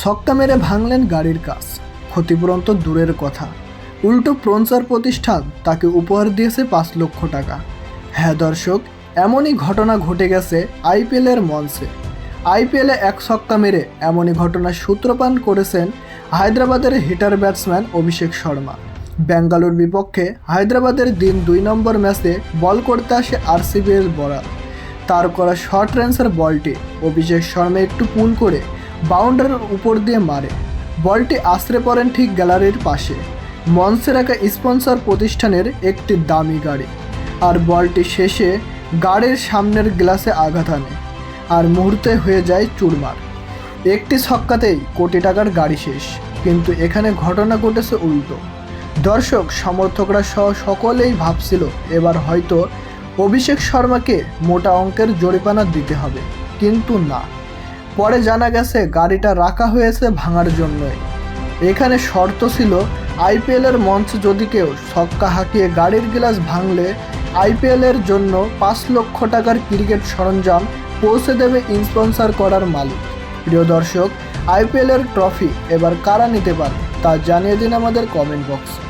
ছক্কা মেরে ভাঙলেন গাড়ির কাজ ক্ষতিপূরণ তো দূরের কথা। উল্টো প্রঞ্চার প্রতিষ্ঠান তাকে উপহার দিয়েছে পাঁচ লক্ষ টাকা। হ্যাঁ দর্শক, এমনই ঘটনা ঘটে গেছে আইপিএলের মঞ্চে। আইপিএলে এক ছক্কা মেরে এমনই ঘটনার সূত্রপান করেছেন হায়দ্রাবাদের হিটার ব্যাটসম্যান অভিষেক শর্মা। ব্যাঙ্গালোর বিপক্ষে হায়দ্রাবাদের দিন দুই নম্বর ম্যাচে বল করতে আসে আরসিবিএল বরাত। তার করা শর্ট রেঞ্জের বলটি অভিষেক শর্মা একটু পুল করে বাউন্ডারির উপর দিয়ে মারে। বলটি আশ্রে পড়েন ঠিক গ্যালারির পাশে। মঞ্চে রাখা স্পন্সর প্রতিষ্ঠানের একটি দামি গাড়ি। আর বলটি শেষে গাড়ির সামনের গ্লাসে আঘাত আনে আর মুহূর্তে হয়ে যায় চুরমার। একটি ছক্কাতেই কোটি টাকার গাড়ি শেষ, কিন্তু এখানে ঘটনা ঘটেছে উল্টো। দর্শক, সমর্থকরা সহ সকলেই ভাবছিল, এবার হয়তো অভিষেক শর্মাকে মোটা অঙ্কের জরিমানা দিতে হবে, কিন্তু না। পরে জানা গেছে গাড়িটা রাখা হয়েছে ভাঙার জন্যই। এখানে শর্ত ছিল, আইপিএলের মঞ্চ যদি কেউ ছক্কা হাঁকিয়ে গাড়ির গ্লাস ভাঙলে, আইপিএলের জন্য পাঁচ লক্ষ টাকার ক্রিকেট সরঞ্জাম পৌঁছে দেবে স্পন্সর করার মালিক। প্রিয় দর্শক, আইপিএলের ট্রফি এবার কারা নিতে পারে তা জানিয়ে দিন আমাদের কমেন্ট বক্সে।